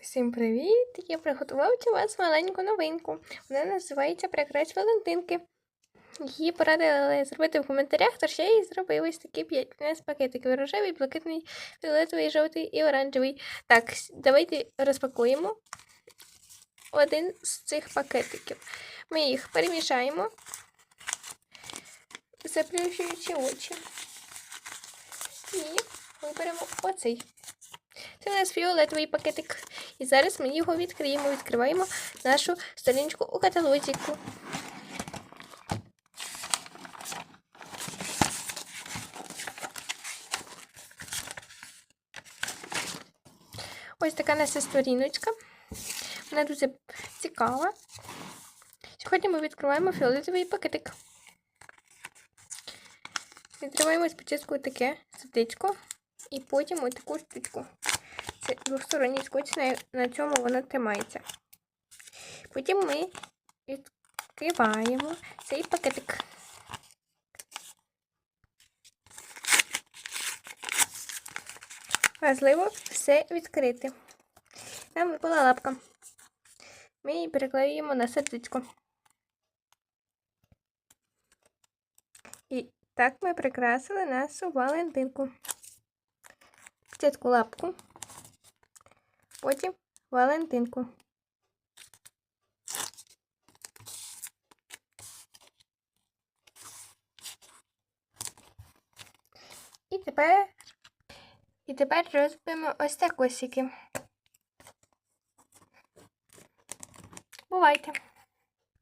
Всім привіт! Я приготувала для вас маленьку новинку. Вона називається Прикрась Валентинки. Її порадили зробити в коментарях, тож я її зробила ось такі 15 пакетиків. Рожевий, блакитний, фіолетовий, жовтий і оранжевий. Так, давайте розпакуємо один з цих пакетиків. Ми їх перемішаємо, заплющуючи очі. І виберемо оцей. Це у нас фіолетовий пакетик. І зараз ми його відкриємо. Відкриваємо нашу сторіночку у каталозіку. Ось така наша сторіночка. Вона дуже цікава. Сьогодні ми відкриваємо фіолетовий пакетик. Відкриваємо спочатку таке сердечко і потім ось таку штучку. Двосторонній скотч, на, на цьому воно тримається. Потім ми відкриваємо цей пакетик. Важливо все відкрити. Там випала лапка. Ми її переклеюємо на сердечко. І так ми прикрасили нашу Валентинку. Спочатку лапку, потім Валентинку. І тепер, і тепер розбимо ось так косики. Бувайте!